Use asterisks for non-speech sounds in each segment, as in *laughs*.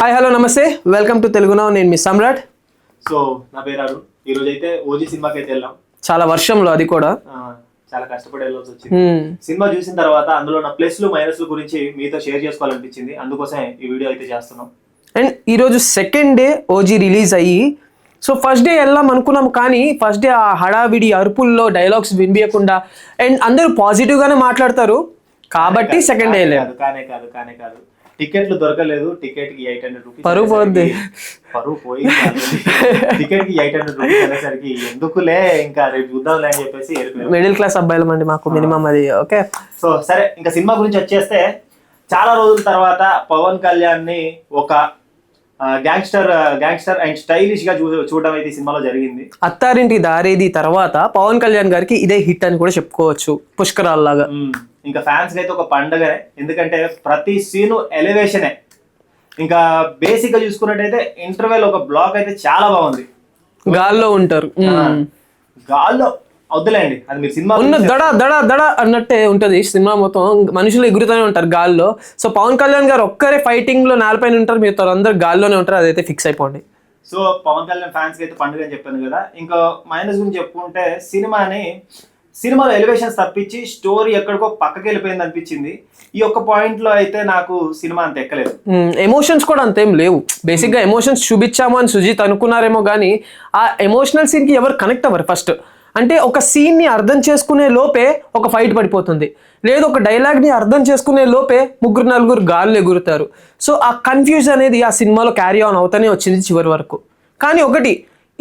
Hi hello నమస్తే. Welcome to తెలుగునా నేను మీ సమ్రాట్. సో నా పేరు అరుణ్. ఈ రోజు అయితే ఓజీ సినిమాకి అయితే వెళ్ళాం. చాలా వర్షంలో అది కూడా. చాలా కష్టపడి వెళ్ళాల్సి వచ్చింది. సినిమా చూసిన తర్వాత అందులో ఉన్న ప్లస్లు మైనస్లు గురించి మీతో షేర్ చేసుకోవాలనిపించింది. అందుకోసం ఈ వీడియో అయితే చేస్తున్నాం. అండ్ ఈరోజు సెకండ్ డే ఓజీ రిలీజ్ అయ్యి సో ఫస్ట్ డే వెళ్దాం అనుకున్నాం కానీ ఫస్ట్ డే ఆ హడావిడి అరుపుల్లో డైలాగ్స్ వినిపించకుండా అండ్ అందరూ పాజిటివ్గానే మాట్లాడతారు. కాబట్టి సెకండ్ డే వెళ్ళాం కాదు కానే కాదు కానే కాదు. టికెట్లు దొరకలేదు. టికెట్కి ఎయిట్ హండ్రెడ్ రూపీస్ పరువు పోద్ది. పరువు పోయి టికెట్కి ఎయిట్ హండ్రెడ్ రూపీస్ అనేసరికి ఎందుకులే ఇంకా రేపు చూద్దాంలే అని చెప్పేసి మిడిల్ క్లాస్ అబ్బాయిలం అండి మాకు మినిమం అది ఓకే? సో సరే ఇంకా సినిమా గురించి వచ్చేస్తే చాలా రోజుల తర్వాత పవన్ కళ్యాణ్ని ఒక గ్యాంగ్స్టర్ గ్యాంగ్స్టర్ అండ్ స్టైలిష్గా చూడడం అయితే ఈ సినిమాలో జరిగింది. అత్తారింటి దారేది తర్వాత పవన్ కళ్యాణ్ గారికి ఇదే హిట్ అని కూడా చెప్పుకోవచ్చు. పుష్కరాల్లాగా. ఇంకా ఫ్యాన్స్ అయితే ఒక పండగనే. ఎందుకంటే ప్రతి సీను ఎలివేషనే ఇంకా బేసిక్గా చూసుకున్నట్టయితే ఇంటర్వెల్ ఒక బ్లాక్ అయితే చాలా బాగుంది. గాల్లో ఉంటారు. గాల్లో వద్దులేండి. అది మీరు సినిమా ఉన్న దడ దడ దడ అన్నట్టే ఉంటది సినిమా మొత్తం. మనుషులు ఎగురుతూనే ఉంటారు గాల్లో. సో పవన్ కళ్యాణ్ గారు ఒక్కరే ఫైటింగ్లో నేలపైన ఉంటారు. మిగతా అందరు గాల్లోనే ఉంటారు. అదైతే ఫిక్స్ అయిపోండి. సో పవన్ కళ్యాణ్ ఫ్యాన్స్కి అయితే పండుగ అని చెప్పాను కదా. ఇంకా మైనస్ గురించి చెప్పుకుంటే సినిమాని సినిమాలో ఎలివేషన్స్ తప్పించి స్టోరీ ఎక్కడికో పక్కకి వెళ్ళిపోయింది అనిపించింది. ఈ ఒక్క పాయింట్లో అయితే నాకు సినిమా అంత ఎక్కలేదు. ఎమోషన్స్ కూడా అంతేం లేవు. బేసిక్గా ఎమోషన్స్ చూపించాము అని సుజిత్ అనుకున్నారేమో కానీ ఆ ఎమోషనల్ సీన్కి ఎవరు కనెక్ట్ అవ్వరు ఫస్ట్ అంటే ఒక సీన్ని అర్థం చేసుకునే లోపే ఒక ఫైట్ పడిపోతుంది. లేదు ఒక డైలాగ్ని అర్థం చేసుకునే లోపే ముగ్గురు నలుగురు గాల్లో ఎగురుతారు. సో ఆ కన్ఫ్యూజ్ అనేది ఆ సినిమాలో క్యారీ ఆన్ అవుతానే వచ్చింది చివరి వరకు. కానీ ఒకటి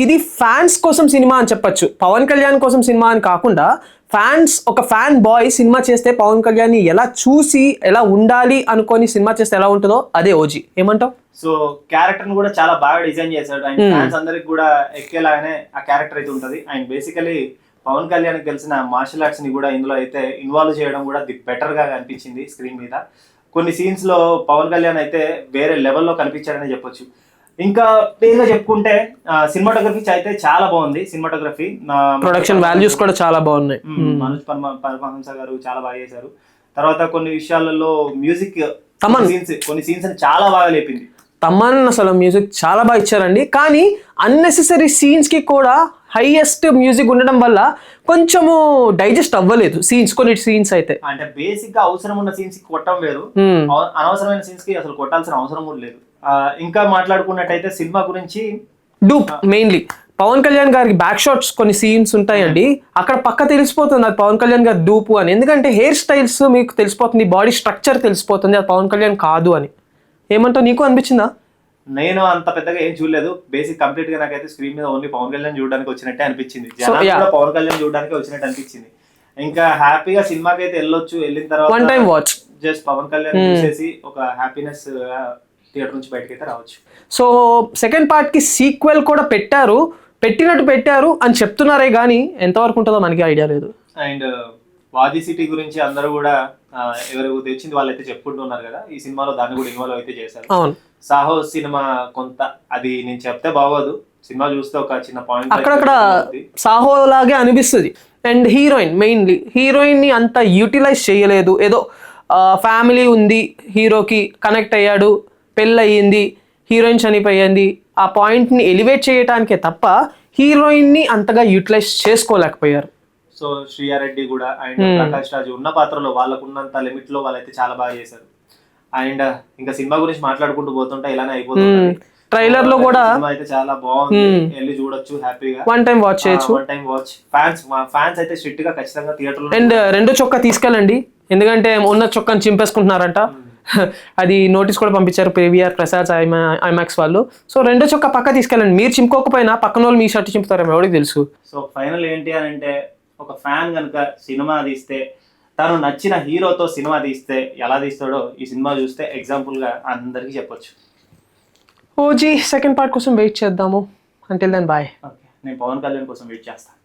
ఇది ఫ్యాన్స్ కోసం సినిమా అని చెప్పొచ్చు. పవన్ కళ్యాణ్ కోసం సినిమా అని కాకుండా ఫ్యాన్స్ ఒక ఫ్యాన్ బాయ్ సినిమా చేస్తే పవన్ కళ్యాణ్ని ఎలా చూసి ఎలా ఉండాలి అనుకొని సినిమా చేస్తే ఎలా ఉంటుందో అదే ఓజీ. ఏమంటావు? సో క్యారెక్టర్ని కూడా చాలా బాగా డిజైన్ చేశాడు. అండ్ ఫ్యాన్స్ అందరికి కూడా ఎక్కేలాగానే ఆ క్యారెక్టర్ అయితే ఉంటది. అండ్ బేసికలీ పవన్ కళ్యాణ్ తెలిసిన మార్షల్ ఆర్ట్స్ని కూడా ఇందులో అయితే ఇన్వాల్వ్ చేయడం కూడా ది బెటర్గా అనిపించింది స్క్రీన్ మీద. కొన్ని సీన్స్లో పవన్ కళ్యాణ్ అయితే వేరే లెవెల్లో కనిపించాడని చెప్పొచ్చు. ఇంకా పేరుగా చెప్పుకుంటే సినిమాటోగ్రఫీ అయితే చాలా బాగుంది సినిమాటోగ్రఫీ ప్రొడక్షన్ వాల్యూస్ కూడా చాలా బాగున్నాయి. మనోజ్ పరమ పరమహంస గారు చాలా బాగా చేశారు. తర్వాత కొన్ని విషయాలలో మ్యూజిక్ తమన్. సీన్స్ కొన్ని సీన్స్ చాలా బాగా లేపింది. తమన్ అసలు మ్యూజిక్ చాలా బాగా ఇచ్చారండి. కానీ అన్నెసెసరీ సీన్స్కి కూడా హైయెస్ట్ మ్యూజిక్ ఉండడం వల్ల కొంచెము డైజెస్ట్ అవ్వలేదు సీన్స్ కొన్ని సీన్స్ అయితే. అంటే బేసిక్గా అవసరం ఉన్న సీన్స్కి కొట్టడం వేరు. Hmm. అనవసరమైన సీన్స్కి అసలు కొట్టాల్సిన అవసరం కూడా లేదు. ఇంకా మాట్లాడుకున్నట్టయితే సినిమా గురించి డూప్ మెయిన్లీ. పవన్ కళ్యాణ్ గారికి బ్యాక్ షాట్స్ కొన్ని సీన్స్ ఉంటాయండి. అక్కడ పక్క తెలిసిపోతుంది అది పవన్ కళ్యాణ్ గారి డూపు అని. ఎందుకంటే హెయిర్ స్టైల్స్ మీకు తెలిసిపోతుంది బాడీ స్ట్రక్చర్ తెలిసిపోతుంది అది పవన్ కళ్యాణ్ కాదు అని. ఏమంటావు నీకు అనిపించిందా? నేను అంత పెద్దగా ఏం చూడలేదు. బేసిక్ కంప్లీట్గా నాకైతే స్క్రీన్ మీద ఓన్లీ పవన్ కళ్యాణ్ చూడడానికి వచ్చినట్టే అనిపించింది. కూడా పవన్ కళ్యాణ్ చూడడానికి వచ్చినట్టు అనిపించింది. ఇంకా హ్యాపీగా సినిమాకి అయితే వెళ్ళొచ్చు వెళ్ళిన వన్ టైం తర్వాత వాచ్ జస్ట్ పవన్ కళ్యాణ్ చూసేసి ఒక హ్యాపీనెస్ థియేటర్ నుంచి బయటకి అయితే రావచ్చు. సో సెకండ్ పార్ట్కి సీక్వెల్ కూడా పెట్టారు. పెట్టినట్టు పెట్టారు అని చెప్తున్నారే కానీ ఎంతవరకు ఉంటుందో మనకి ఐడియా లేదు. అండ్ వాది సిటీ గురించి అందరూ కూడా ఎవరు తెచ్చింది వాళ్ళైతే చెప్పుకుంటున్నారు కదా ఈ సినిమాలో దాన్ని కూడా ఇన్వాల్వ్ అయితే చేశారు. అవును. సాహో సినిమా కొంత అది నేను చెప్తే బాగోదు. సినిమా చూస్తే ఒక చిన్న పాయింట్ అక్కడక్కడ సాహో లాగే అనిపిస్తుంది. అండ్ హీరోయిన్ మెయిన్లీ హీరోయిన్ని అంత యూటిలైజ్ చేయలేదు. ఏదో ఫ్యామిలీ ఉంది హీరోకి కనెక్ట్ అయ్యాడు పెళ్ళి అయ్యింది హీరోయిన్ చనిపోయింది ఆ పాయింట్ని ఎలివేట్ చేయటానికే తప్ప హీరోయిన్ని అంతగా యూటిలైజ్ చేసుకోలేకపోయారు. సో శ్రీయారెడ్డి కూడా అండ్ ప్రకాష్ రాజు ఉన్న పాత్రలో వాళ్ళకు ఉన్నంత లిమిట్లో వాళ్ళైతే చాలా బాగా చేశారు. అండ్ ఇంకా సినిమా గురించి మాట్లాడుకుంటూ పోతుంటే ఇలానే అయిపోతుంది. ట్రైలర్లో కూడా అయితే చాలా బాగుంది. వెళ్ళి చూడొచ్చు హ్యాపీగా. వన్ టైం వాచ్ చేయొచ్చు. One time watch fans fans అయితే స్ట్రిక్ట్గా ఖచ్చితంగా థియేటర్ అండ్ రెండో చొక్కా తీసుకెళ్ళండి. ఎందుకంటే ఉన్న చొక్కాని చింపేసుకుంటున్నారంట. *laughs* అది నోటీస్ కూడా పంపించారు పివిఆర్ ప్రసాద్ ఐమాక్స్ వాళ్ళు. సో రెండో చొక్కా పక్క తీసుకెళ్ళండి. మీరు చింపుకోకపోయినా పక్కన వాళ్ళు మీ షర్ట్ చింపుతారేమో ఎవరికి తెలుసు. సో ఫైనల్ ఏంటి అని అంటే ఒక ఫ్యాన్ కనుక సినిమా తీస్తే తను నచ్చిన హీరోతో సినిమా తీస్తే ఎలా తీస్తాడో ఈ సినిమా చూస్తే ఎగ్జాంపుల్గా అందరికీ చెప్పొచ్చు. ఓజీ సెకండ్ పార్ట్ కోసం వెయిట్ చేద్దాము. అంటిల్ దెన్ బాయ్ ఓకే నేను పవన్ కళ్యాణ్ కోసం వెయిట్ చేస్తాను